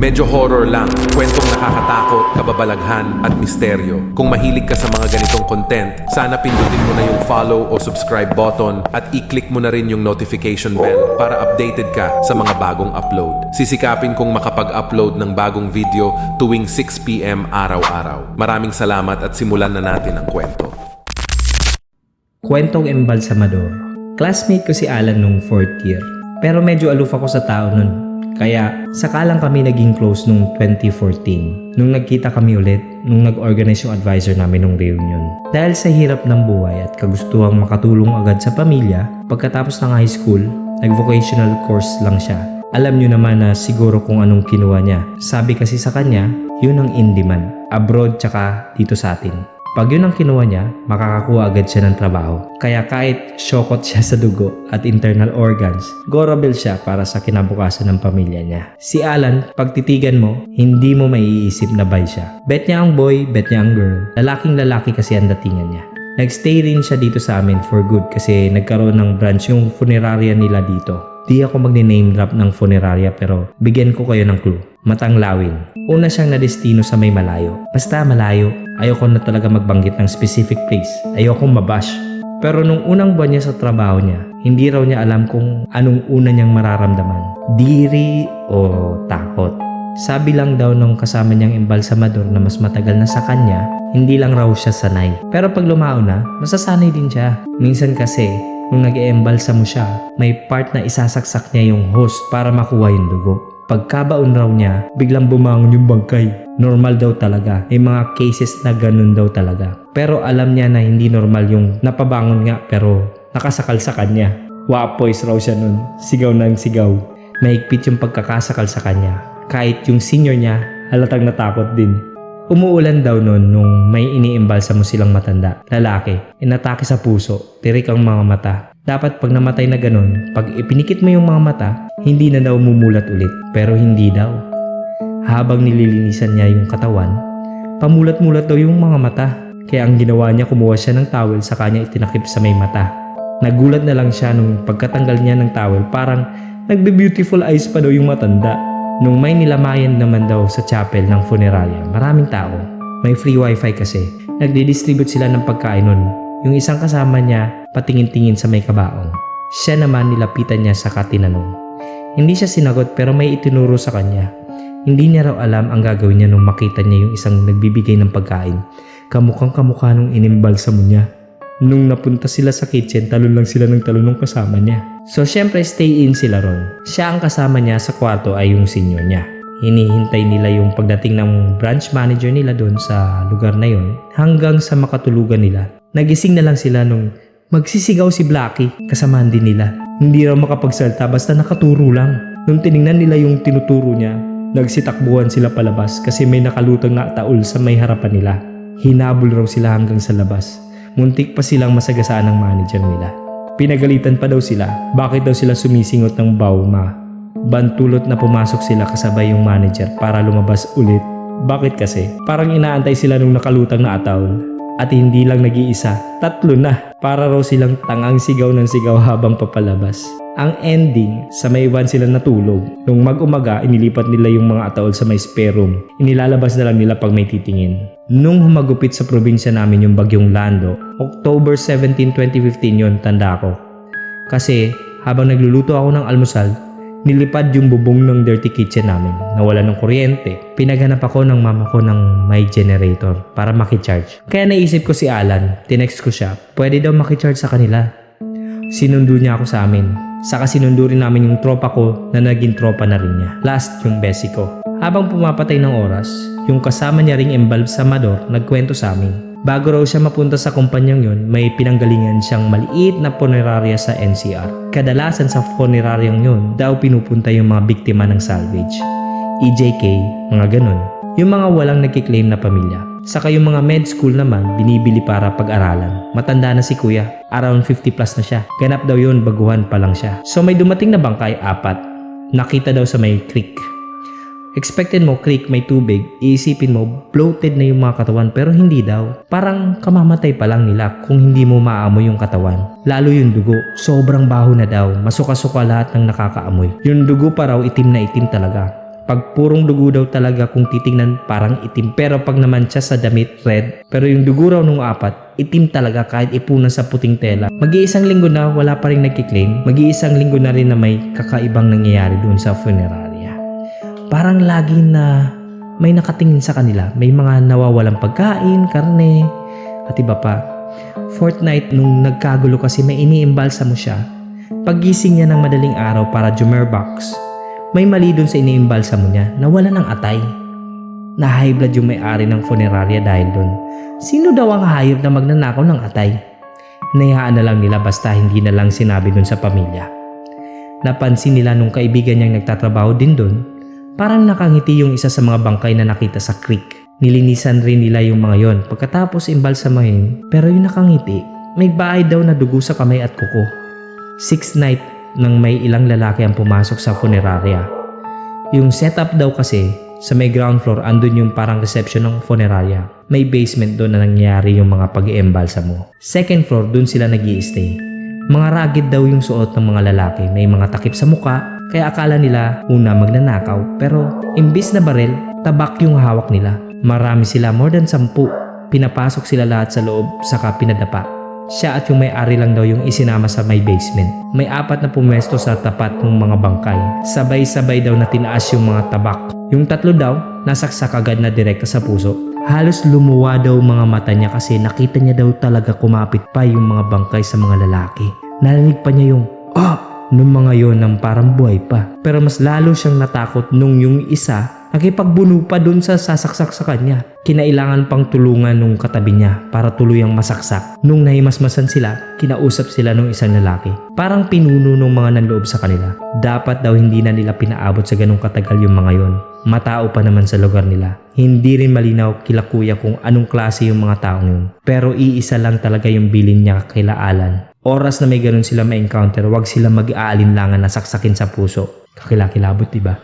Medyo horror lang, kwentong nakakatakot, kababalaghan at misteryo. Kung mahilig ka sa mga ganitong content, sana pindutin mo na yung follow o subscribe button at i-click mo na rin yung notification bell para updated ka sa mga bagong upload. Sisikapin kong makapag-upload ng bagong video tuwing 6pm araw-araw. Maraming salamat at simulan na natin ang kwento. Kwentong Embalsamador. Classmate ko si Alan nung 4th year. Pero medyo aloof ako sa tao nun. Kaya saka lang kami naging close nung 2014. Nung nagkita kami ulit, nung nag-organize yung advisor namin nung reunion. Dahil sa hirap ng buhay at kagustuhang makatulong agad sa pamilya, pagkatapos ng high school, nag-vocational course lang siya. Alam nyo naman na siguro kung anong kinuha niya. Sabi kasi sa kanya, yun ang in-demand. Abroad tsaka dito sa atin. Pag yun ang kinuha niya, makakakuha agad siya ng trabaho. Kaya kahit syokot siya sa dugo at internal organs, gorable siya para sa kinabukasan ng pamilya niya. Si Alan, pag titigan mo, hindi mo maiisip na bay siya. Bet niya ang boy, bet niya ang girl. Lalaking lalaki kasi ang datingan niya. Nagstay rin siya dito sa amin for good kasi nagkaroon ng branch yung funeraria nila dito. Di ako magne-name drop ng funeraria pero bigyan ko kayo ng clue. Matanglawin. Una siyang nadestino sa may malayo. Basta malayo, ayoko na talaga magbanggit ng specific place. Ayoko mabash. Pero nung unang buwan niya sa trabaho niya, hindi raw niya alam kung anong una niyang mararamdaman. Diri o takot. Sabi lang daw nung kasama niyang embalsamador na mas matagal na sa kanya, hindi lang raw siya sanay. Pero pag lumao na, masasanay din siya. Minsan kasi, nung nag mo siya, may part na isasaksak niya yung host para makuha yung dugo. Pagkabaon raw niya, biglang bumangon yung bangkay. Normal daw talaga. May mga cases na ganun daw talaga. Pero alam niya na hindi normal yung napabangon nga pero nakasakal sa kanya. Wapoys raw siya nun. Sigaw ng sigaw. Mahigpit yung pagkakasakal sa kanya. Kahit yung senior niya, halatang natakot din. Umuulan daw noon nung may iniimbalsa mo silang matanda. Lalaki, inatake sa puso, tirik ang mga mata. Dapat pag namatay na ganun, pag ipinikit mo yung mga mata, hindi na daw mumulat ulit. Pero hindi daw. Habang nililinisan niya yung katawan, pamulat-mulat daw yung mga mata. Kaya ang ginawa niya, kumuha siya ng towel sa kanya itinakip sa may mata. Nagulat na lang siya nung pagkatanggal niya ng towel, parang nagbe-beautiful eyes pa daw yung matanda. Nung may nilamayan naman daw sa chapel ng funeraria, maraming tao. May free wifi kasi. Nagdi-distribute sila ng pagkain nun. Yung isang kasama niya, patingin-tingin sa may kabaong. Siya naman nilapitan niya sa katinanong. Hindi siya sinagot pero may itinuro sa kanya. Hindi niya raw alam ang gagawin niya nung makita niya yung isang nagbibigay ng pagkain. Kamukhang kamukha nung inimbalsa mo niya. Nung napunta sila sa kitchen, talon lang sila ng talon ng kasama niya. So syempre stay in sila ron. Siya ang kasama niya sa kwarto ay yung senior niya. Hinihintay nila yung pagdating ng branch manager nila doon sa lugar na yon hanggang sa makatulugan nila. Nagising na lang sila nung magsisigaw si Blackie, kasamaan din nila. Hindi raw makapagsalta basta nakaturo lang. Nung tiningnan nila yung tinuturo niya, nagsitakbuhan sila palabas kasi may nakalutang na taul sa may harapan nila. Hinabol raw sila hanggang sa labas. Muntik pa silang masagasaan ng manager nila. Pinagalitan pa daw sila, bakit daw sila sumisingot ng bauma. Bantulot na pumasok sila kasabay yung manager para lumabas ulit. Bakit kasi? Parang inaantay sila nung nakalutang na ataol. At hindi lang nag-iisa, tatlo na. Para raw silang tangang sigaw ng sigaw habang papalabas. Ang ending, sa may van sila natulog. Nung mag-umaga, inilipat nila yung mga ataol sa may spare room. Inilalabas na lang nila pag may titingin. Nung humagupit sa probinsya namin yung bagyong Lando, October 17, 2015 yon tanda ko. Kasi habang nagluluto ako ng almusal, nilipad yung bubong ng dirty kitchen namin. Nawala ng kuryente. Pinaghanap ako ng mama ko ng may generator para makicharge. Kaya naisip ko si Alan, tinext ko siya, pwede daw makicharge sa kanila. Sinundo niya ako sa amin. Saka sinundo rin namin yung tropa ko na naging tropa na rin niya. Last yung besi ko. Habang pumapatay ng oras, yung kasama niya ring embalsamador nagkwento sa amin. Bago raw siya mapunta sa kumpanyang yon, may pinanggalingan siyang maliit na punerarya sa NCR. Kadalasan sa funeraryang yon, daw pinupunta yung mga biktima ng salvage. EJK, mga ganun. Yung mga walang nagkiklaim na pamilya. Saka yung mga med school naman, binibili para pag-aralan. Matanda na si kuya, around 50 plus na siya. Ganap daw yun, baguhan pa lang siya. So may dumating na bangkay, apat. Nakita daw sa may creek. Expected mo creek may tubig, iisipin mo bloated na yung mga katawan pero hindi daw. Parang kamamatay pa lang nila kung hindi mo maamoy yung katawan. Lalo yung dugo, sobrang baho na daw, masuka-suka lahat ng nakakaamoy. Yung dugo pa raw itim na itim talaga. Pag purong dugo daw talaga kung titingnan parang itim pero pag naman siya sa damit red pero yung dugo raw nung apat itim talaga kahit ipunan sa puting tela. Mag-iisang linggo na wala pa rin nagkiklaim. Mag-iisang linggo na rin na may kakaibang nangyayari doon sa funeraria. Parang lagi na may nakatingin sa kanila. May mga nawawalang pagkain, karne, at iba pa. Fortnight nung nagkagulo kasi may iniimbalsa mo siya. Paggising niya ng madaling araw para Jumerbox, may mali dun sa iniimbalsa mo niya na wala ng atay. Na high blood yung may-ari ng funeraria dahil dun. Sino daw ang hayop na magnanakaw ng atay? Nayaan na lang nila basta hindi na lang sinabi dun sa pamilya. Napansin nila nung kaibigan niyang nagtatrabaho din dun, parang nakangiti yung isa sa mga bangkay na nakita sa creek. Nilinisan rin nila yung mga yon pagkatapos imbalsamahin pero yung nakangiti, may bahay daw na dugo sa kamay at kuko. Six night nang may ilang lalaki ang pumasok sa funeraria. Yung setup daw kasi sa may ground floor andun yung parang reception ng funeraria. May basement doon na nangyari yung mga pag iembalsa mo. Second floor doon sila nag stay Mga ragged daw yung suot ng mga lalaki. May mga takip sa muka kaya akala nila una magnanakaw pero imbis na barel, tabak yung hawak nila. Marami sila more than sampu. Pinapasok sila lahat sa loob saka pinadapa. Siya at yung may-ari lang daw yung isinama sa may basement. May apat na pumwesto sa tapat ng mga bangkay. Sabay-sabay daw na tinaas yung mga tabak. Yung tatlo daw, nasaksak agad na direkta sa puso. Halos lumuwa daw mga mata niya kasi nakita niya daw talaga kumapit pa yung mga bangkay sa mga lalaki. Narinig pa niya yung, ah! Nung mga yon nang parang buhay pa. Pero mas lalo siyang natakot nung yung isa nakipagbuno pa dun sa sasaksak sa kanya. Kinailangan pang tulungan nung katabi niya para tuluyang masaksak. Nung nahimasmasan sila, kinausap sila nung isang lalaki. Parang pinuno nung mga nanloob sa kanila. Dapat daw hindi na nila pinaabot sa ganong katagal yung mga yon. Matao pa naman sa lugar nila. Hindi rin malinaw kila kuya kung anong klase yung mga taong yun. Pero iisa lang talaga yung bilin niya kila Alan. Oras na may ganun sila ma-encounter, wag sila mag-aalinlangan na saksakin sa puso. Kakilakilabot, diba?